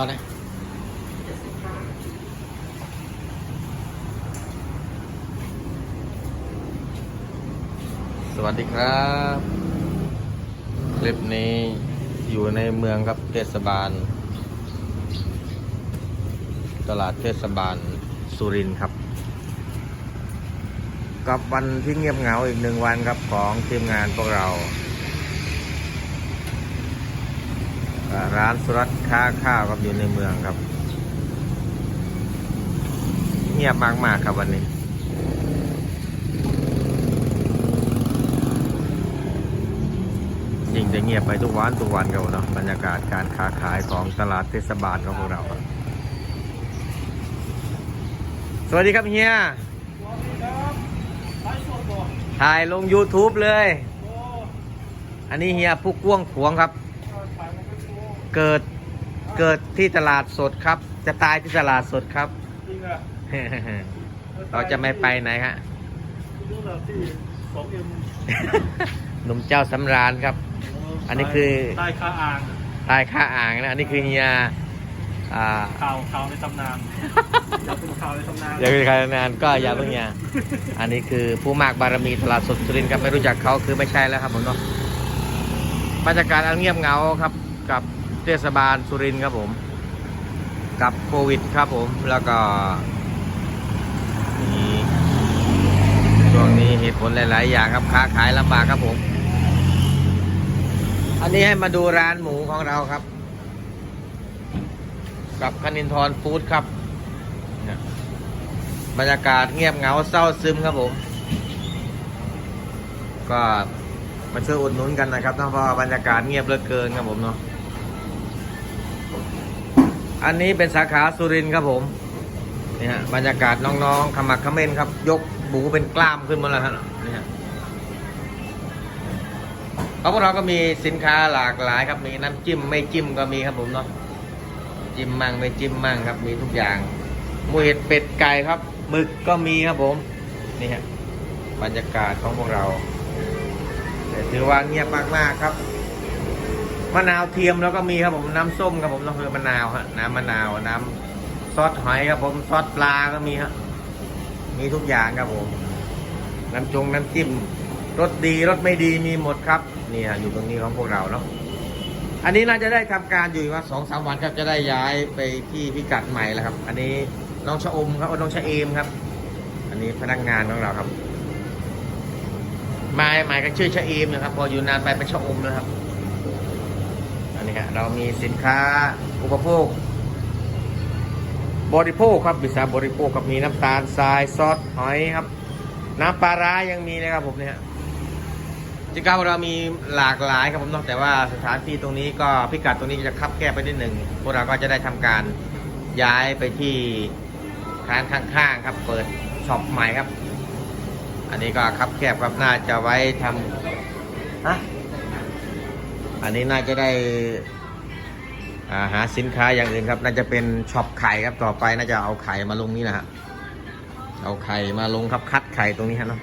อนะสวัสดีครับ คลิปนี้อยู่ในเมืองครับเทศบาล ตลาดเทศบาลสุรินทร์ครับ กับวันที่เงียบเหงาอีกหนึ่งวันครับของทีมงานพวกเราอ่า ร้านสุรัตน์ค้าข้าวครับอยู่ในเมืองครับ เงียบมากๆครับวันนี้ยิ่งจะเงียบไปทุกวันทุกวันครับเนาะบรรยากาศการค้าขายของตลาดเทศบาลของพวกเราครับสวัสดีครับเฮียถ่ายลง YouTube เลย อันนี้เฮียผู้กว้างขวงครับ เกิดเกิดที่ตลาดสดครับ จะตายที่ตลาดสดครับ จริงอะเราจะไม่ไปไหนฮะรู้แบบที่สองเอ็มหนุ่มเจ้าสำราญครับ อันนี้คือใต้ค่าอ่างตายค่าอ่างนะอันนี้คือเฮียอ่าข่าวข่าวในตำนานอยากเป็นข่าวในตำนานอย่าเป็นใครนานก็อย่าเพิ่งเฮียอันนี้คือผู้มากบารมีตลาดสดสุรินทร์ครับไม่รู้จักเขาคือไม่ใช่แล้วครับผมเนาะบรรยากาศอันเงียบเหงาครับกับ เทศบาลสุรินทร์ครับผม กับโควิดครับผมแล้วก็มีช่วงนี้เหตุผลหลาย ๆ อย่างครับค้าขายลำบากครับผม อันนี้ให้มาดูร้านหมูของเราครับ กับคณินทรฟู้ดครับบรรยากาศเงียบเหงาเศร้าซึมครับผม ก็มาช่วยอุดหนุนกันนะครับเพราะว่าบรรยากาศเงียบเหลือเกินครับผมเนาะ อันนี้เป็นสาขาสุรินครับผมนี่ฮะบรรยากาศน้องๆขมักเขม้นครับ ยกหมูเป็นกล้ามขึ้นมาแล้วฮะนี่ฮะเพราพวกเราก็มีสินค้าหลากหลายครับ มีน้ำจิ้มไม่จิ้มก็มีครับผมเนาะจิ้มมั่งไม่จิ้มมั่งครับ มีทุกอย่างหมูเห็ดเป็ดไก่ครับหมึกก็มีครับผมนี่ฮะบรรยากาศของพวกเราแต่ถือว่าเงียบมากๆครับ มะนาวเทียมแล้วก็มีครับผมน้ำส้มครับผมน้ำคือมะนาวฮะน้ำมะนาวน้ำซอสหอยครับผมซอสปลาก็มีฮะมีทุกอย่างครับผมน้ำจงน้ำจิ้มรสดีรสไม่ดีมีหมดครับนี่ฮะอยู่ตรงนี้ของพวกเราเนาะอันนี้น่าจะได้ทำการอยู่ว่าสองสามวันครับจะได้ย้ายไปที่พิกัดใหม่แล้วครับ อันนี้น้องชะอมครับน้องชะเอมครับ อันนี้พนักงานของเราครับหมายหมายกันชื่อชะเอมนะครับ พออยู่นานไปเป็นชะอมนะครับ อันนี้ฮะเรามีสินค้าอุปโภค บริโภคครับบิสาบริโภคครับมีน้ำตาลทรายซอสหอยครับ น้ำปลาร้ายังมีเลยครับผมเนี่ยจิก้าเรามีหลากหลายครับผมนอกแต่ว่าสถานที่ตรงนี้ก็พิกัดตรงนี้จะคับแคบไปนิดหนึ่งพวกเราก็จะได้ทำการย้ายไปที่ร้านข้างๆครับ เปิดช็อปใหม่ครับ อันนี้ก็คับแคบครับน่าจะไว้ทำฮะ อันนี้น่าจะได้าหาสินค้าอย่างอื่นครับ น่าจะเป็นช็อปไข่ครับต่อไปน่าจะเอาไข่มาลงนี่นะฮะเอาไข่มาลงครับคัดไข่ตรงนี้ฮะเนาะ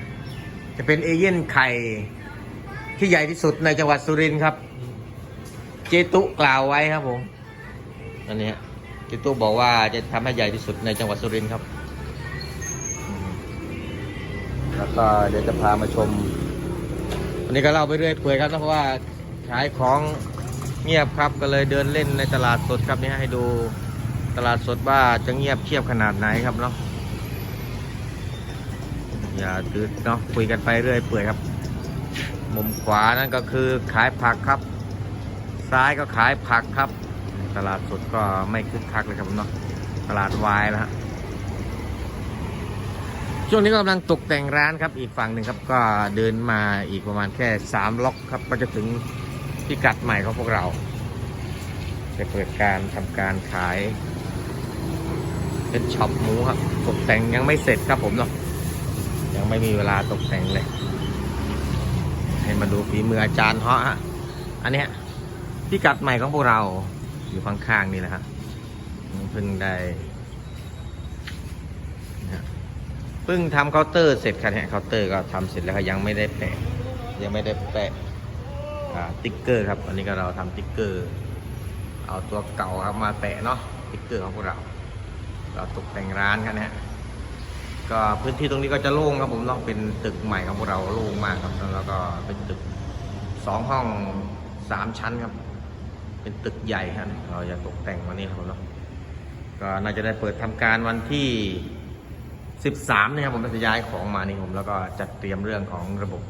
จะเป็นเอเย่นไข่ที่ใหญ่ที่สุดในจังหวัดสุรินทร์ครับ เจตุกล่าวไว้ครับผมอันนี้เจตุบอกว่าจะทำให้ใหญ่ที่สุดในจังหวัดสุรินทร์ครับ แล้วก็เดี๋ยวจะพามาชมวันนี้ก็เล่าไปเรื่อยเปื่อยครับเพราะว่า ขายของเงียบครับก็เลยเดินเล่นในตลาดสดครับนี่ให้ดูตลาดสดว่าจะเงียบเชียบขนาดไหนครับเนาะอย่าตื่นเนาะคุยกันไปเรื่อยเปื่อยครับ มุมขวานั่นก็คือขายผักครับ ซ้ายก็ขายผักครับ ตลาดสดก็ไม่คึกคักเลยครับเนาะตลาดวายแล้วฮะช่วงนี้ก็กำลังตกแต่งร้านครับอีกฝั่งหนึ่งครับก็เดินมาอีกประมาณแค่สามล็อกครับ ก็จะถึง พิกัดใหม่ของพวกเรา จะเปิดการทำการขาย เป็นช็อปหมูครับ ตกแต่งยังไม่เสร็จครับผมเนาะยังไม่มีเวลาตกแต่งเลย ให้มาดูฝีมืออาจารย์เฮาะฮะอันเนี้ยพิกัดใหม่ของพวกเราอยู่ข้างๆนี่นะครับเพิ่งได้เพิ่งทำเคาน์เตอร์เสร็จครับเนี่ยเคาน์เตอร์ก็ทำเสร็จแล้วยังไม่ได้แปะยังไม่ได้แปะ ติ๊กเกอร์ครับอันนี้ก็เราทำติ๊กเกอร์ เอาตัวเก่าครับมาแปะเนาะติ๊กเกอร์ของพวกเรา เราตกแต่งร้านกันนะฮะก็พื้นที่ตรงนี้ก็จะโล่งครับผมเนาะเป็นตึกใหม่ของพวกเราโล่งมากครับแล้วก็เป็นตึกสองห้องสามชั้นครับ เป็นตึกใหญ่ครับเราจะตกแต่งวันนี้ครับผมเนาะก็น่าจะได้เปิดทำการวันที่ 13นี่ยครับผมจะย้ายของมานี่ผมแล้วก็จัดเตรียมเรื่องของระบบ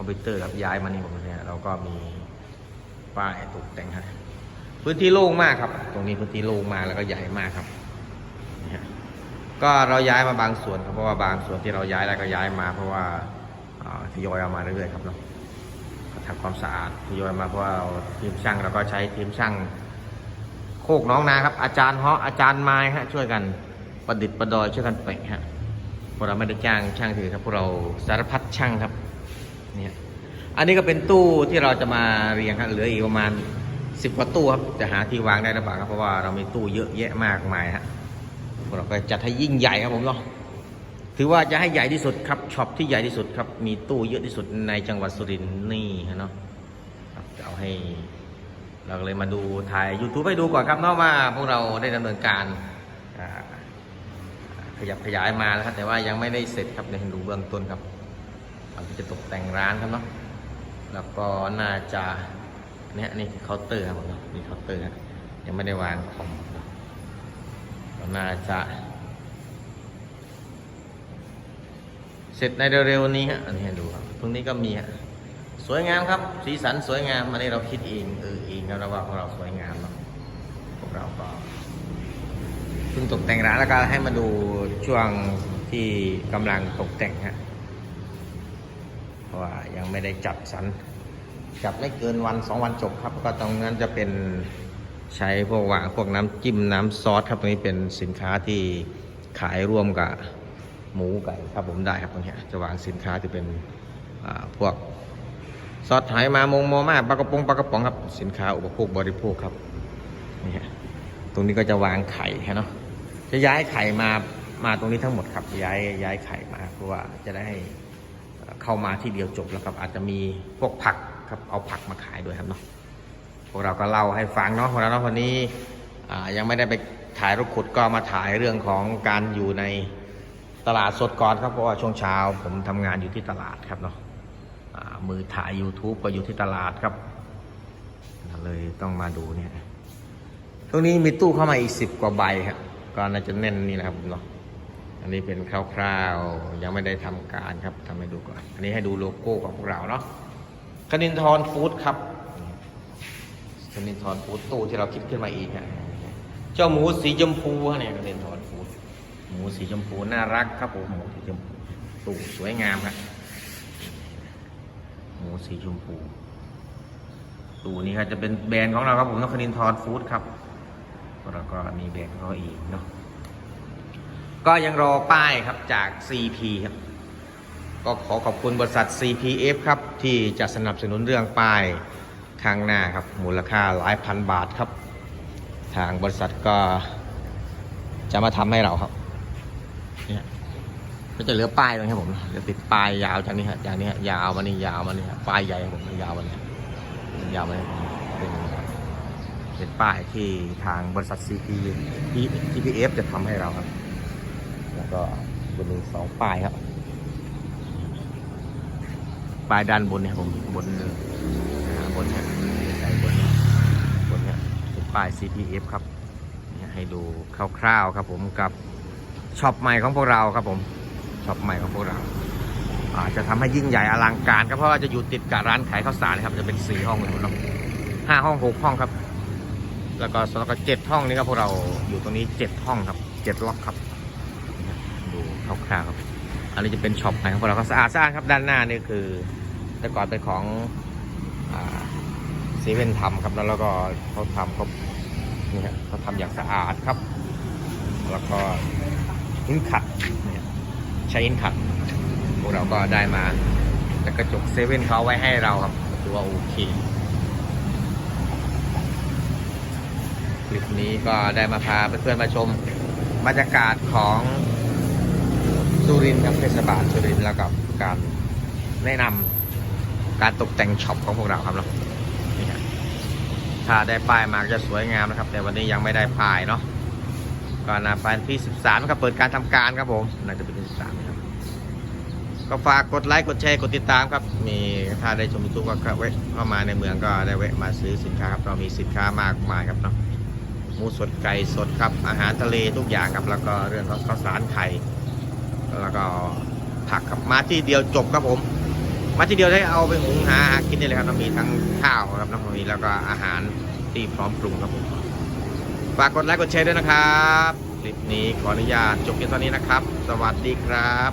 อมพิวเตอร์ครับย้ายมานี่ผมเนี่ยเราก็มีป้ายตกแต่งครับพื้นที่โล่งมากครับ ตรงนี้พื้นที่โล่งมากแล้วก็ใหญ่มากครับนี่ฮะก็เราย้ายมาบางส่วนครับเพราะว่าบางส่วนที่เราย้ายแล้วก็ย้ายมา เพราะว่าทยอยเอามาเรื่อยๆครับเนาะทำความสะอาดทยอยมาเพราะว่าเราทีมช่างเราก็ใช้ทีมช่าง โคกน้องนาครับ อาจารย์เฮาะอาจารย์ไม้ฮะช่วยกันประดิษฐ์ประดอยช่วยกันเปะฮะพวกเราไม่ได้จ้างช่างถือครับพวกเราสารพัดช่างครับ เนี่ยอันนี้ก็เป็นตู้ที่เราจะมาเรียงครับเหลืออีกประมาณสิบกว่าตู้ครับจะหาที่วางได้หรือเปล่าครับเพราะว่าเรามีตู้เยอะแยะมากมายฮะพวกเราก็จัดให้ยิ่งใหญ่ครับผมเนาะถือว่าจะให้ใหญ่ที่สุดครับช็อปที่ใหญ่ที่สุดครับมีตู้เยอะที่สุดในจังหวัดสุรินทร์นี่ฮะเนาะจะเอาให้เราก็เลยมาดูถ่าย YouTube ให้ดูก่อนครับเนอกว่าพวกเราได้ดำเนินการขยับขยายมาแล้วครับแต่ว่ายังไม่ได้เสร็จครับให้ดูเบื้องต้นครับ เราจะตกแต่งร้านครับเนาะแล้วก็น่าจะเนี่ยนี่เคาน์เตอร์ครับผมเนาะนี่เคาน์เตอร์ยังไม่ได้วางคอมเนะก็น่าจะ เสร็จในเร็วๆนี้ฮะอันนี้ให้ดูครับตรงนี้ก็มีฮะสวยงามครับ สีสันสวยงามอันนี้เราคิดเองเออเองครับแล้วว่าของเราสวยงามเนาะพวกเราก็เพิ่งตกแต่งร้านแล้วก็ให้มาดูช่วงที่กำลังตกแต่งฮะ เพราะว่ายังไม่ได้จัดสรรจับไม่เกินวันสองวันจบครับ ก็ตรงนั้นจะเป็นใช้พวกวางพวกน้ำจิ้มน้ำซอสครับตรงนี้เป็นสินค้าที่ขายร่วมกับหมูไก่ครับผมได้ครับตรงนี้จะวางสินค้าที่เป็นอ่าพวกซอสหายมามงโมมาปลากระป๋องปลากระป๋องครับสินค้าอุปโภคบริโภคครับนี่ฮะตรงนี้ก็จะวางไข่ฮะเนาะจะย้ายไข่มามาตรงนี้ทั้งหมดครับย้ายย้ายไข่มาเพราะว่าจะได้ เข้ามาที่เดียวจบแล้วครับอาจจะมีพวกผักครับเอาผักมาขายด้วยครับเนาะพวกเราก็เล่าให้ฟังเนาะวันนั้นเนาะวันนี้ยังไม่ได้ไปถ่ายรูปขุดก็มาถ่ายเรื่องของการอยู่ในตลาดสดก่อนครับเพราะว่าช่วงเช้าผมทำงานอยู่ที่ตลาดครับเนาะมือถ่าย YouTube ก็อยู่ที่ตลาดครับเลยต้องมาดูเนี่ยตรงนี้มีตู้เข้ามาอีกสิบกว่าใบครับก็น่าจะแน่นนี่นะครับผมเนาะ อันนี้เป็นคร่าวๆ ยังไม่ได้ทำการครับทำให้ดูก่อน อันนี้ให้ดูโลโก้ของพวกเราเนาะคณินทรฟู้ดครับคณินทรฟู้ดตู้ที่เราคิดขึ้นมาอีกฮะเจ้าหมูสีชมพูฮะเนี่ยคณินทรฟู้ดหมูสีชมพูน่ารักครับผมหมูสีชมพูตู้สวยงามครับหมูสีชมพูตูนี้ครับจะเป็นแบรนด์ของเราครับผมนครินทร์ฟู้ดครับแล้วก็มีแบรนด์ของเขาอีกเนาะ ก็ยังรอป้ายครับจาก CP ครับ ก็ขอขอบคุณบริษัท CPF ครับ ที่จะสนับสนุนเรื่องป้ายข้างหน้าครับ มูลค่าหลายพันบาทครับ ทางบริษัทก็จะมาทำให้เราครับเนี่ยก็จะเหลือป้ายตรงนี้ครับผมจะติดป้ายยาวจากนี้ฮะจากนี้ฮะยาวมานี่ยาวมานี่ฮะป้ายใหญ่ครับผมยาวมานี่ยาวมานี่เป็นเป็นป้ายที่ทางบริษัท CP TPF จะทำให้เราครับ แล้วก็จะมีสองป้ายครับป้ายด้านบนเนี่ยผมบนอ่าบนเนี่ยบนนี่ยบนเนี่ยเป็นป้าย CPF ครับให้ดูคร่าวๆครับผมกับช็อปใหม่ของพวกเราครับผมช็อปใหม่ของพวกเราอาจจะทำให้ยิ่งใหญ่อลังการครับเพราะว่าจะอยู่ติดกับร้านขายข้าวสารนะครับจะเป็นสี่ห้องเลยเนาะห้าห้องหกห้องครับ แล้วก็แล้วก็เจ็ดห้องนี้ครับพวกเราอยู่ตรงนี้เจ็ดห้องครับเจ็ดล็อกครับ คร่าวๆครับอันนี้จะเป็นช็อปใหม่ของพวกเราก็สะอาดสะอาดครับด้านหน้านี่คือแต่ก่อนเป็นของเซเว่นทำครับแล้วก็เขาทำเขานี่ครับเขาทำอย่างสะอาดครับ แล้วก็หินขัดเนี่ยใช้อินขัดพวกเราก็ได้มาแต่กระจกเซเว่นเขาเอาไว้ให้เราครับถือว่าโอเคคลิปนี้ก็ได้มาพาเพื่อนๆมาชมบรรยากาศของ สุรินทร์ครับเทศบาลสุรินทร์แล้วกับการแนะนำการตกแต่งช็อปของพวกเราครับเนาะนี่ครับทถ้าได้ป้ายมาจะสวยงามนะครับ แต่วันนี้ยังไม่ได้ป้ายเนาะก็นาไปที่ 13ครับเปิดการทำการครับผมน่าจะเป็นที่13ครับก็ฝากกดไลค์กดแชร์กดติดตามครับ มีถ้าได้ชมยูทูบก็แวะเข้ามาในเมืองก็ได้แวะมาซื้อสินค้าครับเรามีสินค้ามากมายครับเนาะหมูสดไก่สดครับอาหารทะเลทุกอย่างครับ แล้วก็เรื่องของข้าวสารไข่ แล้วก็ผักครับมาที่เดียวจบครับผม มาที่เดียวได้เอาไปหุงหาหากินได้เลยครับเรามีทั้งข้าวครับน้องมีแล้วก็อาหารที่พร้อมปรุงครับผมฝากกดไลค์กดแชร์ด้วยนะครับ คลิปนี้ขออนุญาตจบเพียงเท่านี้นะครับ สวัสดีครับ